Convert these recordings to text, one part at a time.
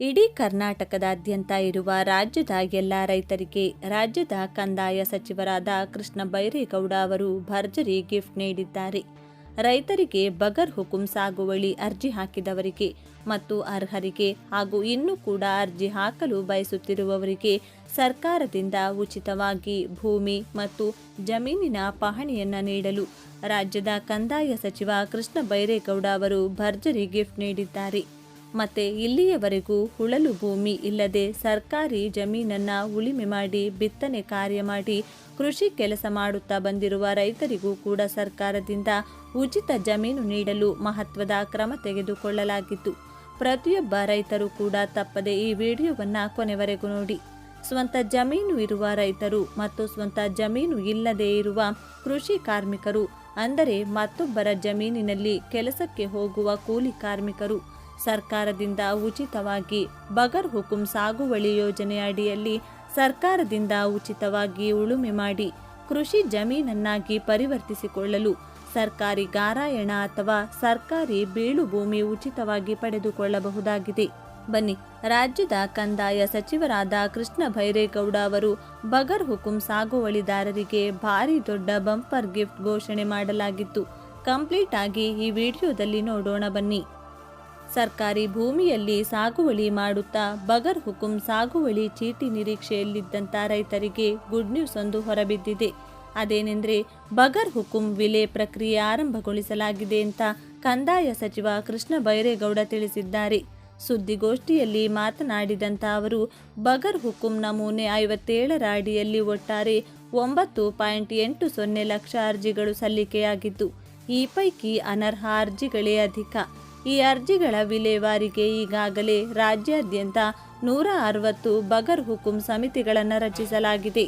ಇಡೀ ಕರ್ನಾಟಕದಾದ್ಯಂತ ಇರುವ ರಾಜ್ಯದ ಎಲ್ಲ ರೈತರಿಗೆ ರಾಜ್ಯದ ಕಂದಾಯ ಸಚಿವರಾದ ಕೃಷ್ಣ ಬೈರೇಗೌಡ ಅವರು ಭರ್ಜರಿ ಗಿಫ್ಟ್ ನೀಡಿದ್ದಾರೆ. ರೈತರಿಗೆ ಬಗರ್ ಹುಕುಂ ಸಾಗುವಳಿ ಅರ್ಜಿ ಹಾಕಿದವರಿಗೆ ಮತ್ತು ಅರ್ಹರಿಗೆ ಹಾಗೂ ಇನ್ನೂ ಕೂಡ ಅರ್ಜಿ ಹಾಕಲು ಬಯಸುತ್ತಿರುವವರಿಗೆ ಸರ್ಕಾರದಿಂದ ಉಚಿತವಾಗಿ ಭೂಮಿ ಮತ್ತು ಜಮೀನಿನ ಪಹಣಿಯನ್ನು ನೀಡಲು ರಾಜ್ಯದ ಕಂದಾಯ ಸಚಿವ ಕೃಷ್ಣ ಬೈರೇಗೌಡ ಅವರು ಭರ್ಜರಿ ಗಿಫ್ಟ್ ನೀಡಿದ್ದಾರೆ. ಮತ್ತೆ ಇಲ್ಲಿಯವರೆಗೂ ಹುಳಲು ಭೂಮಿ ಇಲ್ಲದೆ ಸರ್ಕಾರಿ ಜಮೀನನ್ನ ಉಳಿಮೆ ಮಾಡಿ ಬಿತ್ತನೆ ಕಾರ್ಯ ಮಾಡಿ ಕೃಷಿ ಕೆಲಸ ಮಾಡುತ್ತಾ ಬಂದಿರುವ ರೈತರಿಗೂ ಕೂಡ ಸರ್ಕಾರದಿಂದ ಉಚಿತ ಜಮೀನು ನೀಡಲು ಮಹತ್ವದ ಕ್ರಮ ತೆಗೆದುಕೊಳ್ಳಲಾಗಿತ್ತು. ಪ್ರತಿಯೊಬ್ಬ ರೈತರು ಕೂಡ ತಪ್ಪದೆ ಈ ವಿಡಿಯೋವನ್ನ ಕೊನೆವರೆಗೂ ನೋಡಿ. ಸ್ವಂತ ಜಮೀನು ಇರುವ ರೈತರು ಮತ್ತು ಸ್ವಂತ ಜಮೀನು ಇಲ್ಲದೆ ಇರುವ ಕೃಷಿ ಕಾರ್ಮಿಕರು, ಅಂದರೆ ಮತ್ತೊಬ್ಬರ ಜಮೀನಿನಲ್ಲಿ ಕೆಲಸಕ್ಕೆ ಹೋಗುವ ಕೂಲಿ ಕಾರ್ಮಿಕರು ಸರ್ಕಾರದಿಂದ ಉಚಿತವಾಗಿ ಬಗರ್ ಹುಕುಂ ಸಾಗುವಳಿ ಯೋಜನೆ ಅಡಿಯಲ್ಲಿ ಸರ್ಕಾರದಿಂದ ಉಚಿತವಾಗಿ ಉಳುಮೆ ಮಾಡಿ ಕೃಷಿ ಜಮೀನನ್ನಾಗಿ ಪರಿವರ್ತಿಸಿಕೊಳ್ಳಲು ಸರ್ಕಾರಿ ಗಾರಾಯಣ ಅಥವಾ ಸರ್ಕಾರಿ ಬೀಳು ಭೂಮಿ ಉಚಿತವಾಗಿ ಪಡೆದುಕೊಳ್ಳಬಹುದಾಗಿದೆ. ಬನ್ನಿ, ರಾಜ್ಯದ ಕಂದಾಯ ಸಚಿವರಾದ ಕೃಷ್ಣ ಭೈರೇಗೌಡ ಅವರು ಬಗರ್ ಹುಕುಂ ಸಾಗುವಳಿದಾರರಿಗೆ ಭಾರಿ ದೊಡ್ಡ ಬಂಪರ್ ಗಿಫ್ಟ್ ಘೋಷಣೆ ಮಾಡಲಾಗಿತ್ತು. ಕಂಪ್ಲೀಟ್ ಆಗಿ ಈ ವಿಡಿಯೋದಲ್ಲಿ ನೋಡೋಣ ಬನ್ನಿ. ಸರ್ಕಾರಿ ಭೂಮಿಯಲ್ಲಿ ಸಾಗುವಳಿ ಮಾಡುತ್ತಾ ಬಗರ್ ಹುಕುಂ ಸಾಗುವಳಿ ಚೀಟಿ ನಿರೀಕ್ಷೆಯಲ್ಲಿದ್ದಂಥ ರೈತರಿಗೆ ಗುಡ್ ನ್ಯೂಸ್ ಒಂದು ಹೊರಬಿದ್ದಿದೆ. ಅದೇನೆಂದರೆ ಬಗರ್ ಹುಕುಂ ವಿಲೆ ಪ್ರಕ್ರಿಯೆ ಆರಂಭಗೊಳಿಸಲಾಗಿದೆ ಅಂತ ಕಂದಾಯ ಸಚಿವ ಕೃಷ್ಣ ಬೈರೇಗೌಡ ತಿಳಿಸಿದ್ದಾರೆ. ಸುದ್ದಿಗೋಷ್ಠಿಯಲ್ಲಿ ಮಾತನಾಡಿದಂಥ ಅವರು, ಬಗರ್ ಹುಕುಂ ನಮೂನೆ ಐವತ್ತೇಳರ ಅಡಿಯಲ್ಲಿ ಒಟ್ಟಾರೆ ಒಂಬತ್ತು ಪಾಯಿಂಟ್ ಎಂಟು ಸೊನ್ನೆ ಲಕ್ಷ ಅರ್ಜಿಗಳು ಸಲ್ಲಿಕೆಯಾಗಿದ್ದು, ಈ ಪೈಕಿ ಅನರ್ಹ ಅರ್ಜಿಗಳೇ ಅಧಿಕ. ಈ ಅರ್ಜಿಗಳ ವಿಲೇವಾರಿಗೆ ಈಗಾಗಲೇ ರಾಜ್ಯಾದ್ಯಂತ ನೂರ ಅರವತ್ತು ಬಗರ್ ಹುಕುಂ ಸಮಿತಿಗಳನ್ನು ರಚಿಸಲಾಗಿದೆ.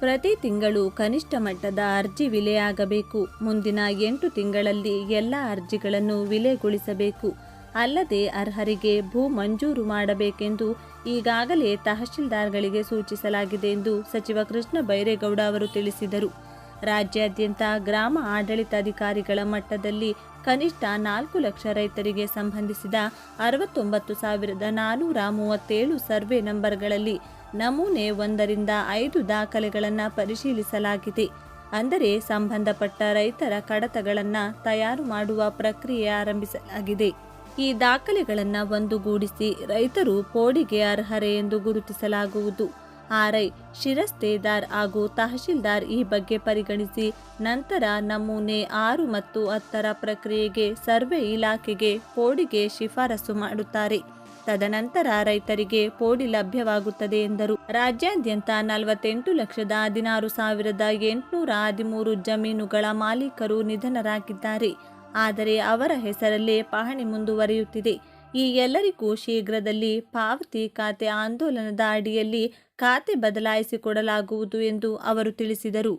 ಪ್ರತಿ ತಿಂಗಳು ಕನಿಷ್ಠ ಮಟ್ಟದ ಅರ್ಜಿ ವಿಲೆಯಾಗಬೇಕು ಮುಂದಿನ ಎಂಟು ತಿಂಗಳಲ್ಲಿ ಎಲ್ಲ ಅರ್ಜಿಗಳನ್ನು ವಿಲೆಗೊಳಿಸಬೇಕು. ಅಲ್ಲದೆ ಅರ್ಹರಿಗೆ ಭೂ ಮಂಜೂರು ಮಾಡಬೇಕೆಂದು ಈಗಾಗಲೇ ತಹಶೀಲ್ದಾರ್ಗಳಿಗೆ ಸೂಚಿಸಲಾಗಿದೆ ಎಂದು ಸಚಿವ ಕೃಷ್ಣ ಬೈರೇಗೌಡ ಅವರು ತಿಳಿಸಿದರು. ರಾಜ್ಯಾದ್ಯಂತ ಗ್ರಾಮ ಆಡಳಿತಾಧಿಕಾರಿಗಳ ಮಟ್ಟದಲ್ಲಿ ಕನಿಷ್ಠ ನಾಲ್ಕು ಲಕ್ಷ ರೈತರಿಗೆ ಸಂಬಂಧಿಸಿದ ಅರವತ್ತೊಂಬತ್ತು ಸಾವಿರದ ನಾನೂರ ಮೂವತ್ತೇಳು ಸರ್ವೆ ನಂಬರ್ಗಳಲ್ಲಿ ನಮೂನೆ ಒಂದರಿಂದ ಐದು ದಾಖಲೆಗಳನ್ನು ಪರಿಶೀಲಿಸಲಾಗಿದೆ. ಅಂದರೆ ಸಂಬಂಧಪಟ್ಟ ರೈತರ ಕಡತಗಳನ್ನು ತಯಾರು ಮಾಡುವ ಪ್ರಕ್ರಿಯೆ ಆರಂಭಿಸಲಾಗಿದೆ. ಈ ದಾಖಲೆಗಳನ್ನು ಒಂದುಗೂಡಿಸಿ ರೈತರು ಪೋಡಿಗೆ ಅರ್ಹರೆ ಎಂದು ಗುರುತಿಸಲಾಗುವುದು. ಆರ್ಐ ಶಿರಸ್ತೇದಾರ್ ಹಾಗೂ ತಹಶೀಲ್ದಾರ್ ಈ ಬಗ್ಗೆ ಪರಿಗಣಿಸಿ ನಂತರ ನಮೂನೆ ಆರು ಮತ್ತು ಹತ್ತರ ಪ್ರಕ್ರಿಯೆಗೆ ಸರ್ವೆ ಇಲಾಖೆಗೆ ಪೋಡಿಗೆ ಶಿಫಾರಸು ಮಾಡುತ್ತಾರೆ. ತದನಂತರ ರೈತರಿಗೆ ಪೋಡಿ ಲಭ್ಯವಾಗುತ್ತದೆ ಎಂದರು. ರಾಜ್ಯಾದ್ಯಂತ ನಲವತ್ತೆಂಟು ಲಕ್ಷದ ಹದಿನಾರು ಸಾವಿರದ ಎಂಟುನೂರ ಹದಿಮೂರು ಜಮೀನುಗಳ ಮಾಲೀಕರು ನಿಧನರಾಗಿದ್ದಾರೆ. ಆದರೆ ಅವರ ಹೆಸರಲ್ಲೇ ಪಹಣಿ ಮುಂದುವರಿಯುತ್ತಿದೆ. ಈ ಎಲ್ಲರಿಗೂ ಶೀಘ್ರದಲ್ಲಿ ಪಾವತಿ ಖಾತೆ ಆಂದೋಲನದ ಅಡಿಯಲ್ಲಿ ಖಾತೆ ಬದಲಾಯಿಸಿಕೊಡಲಾಗುವುದು ಎಂದು ಅವರು ತಿಳಿಸಿದರು.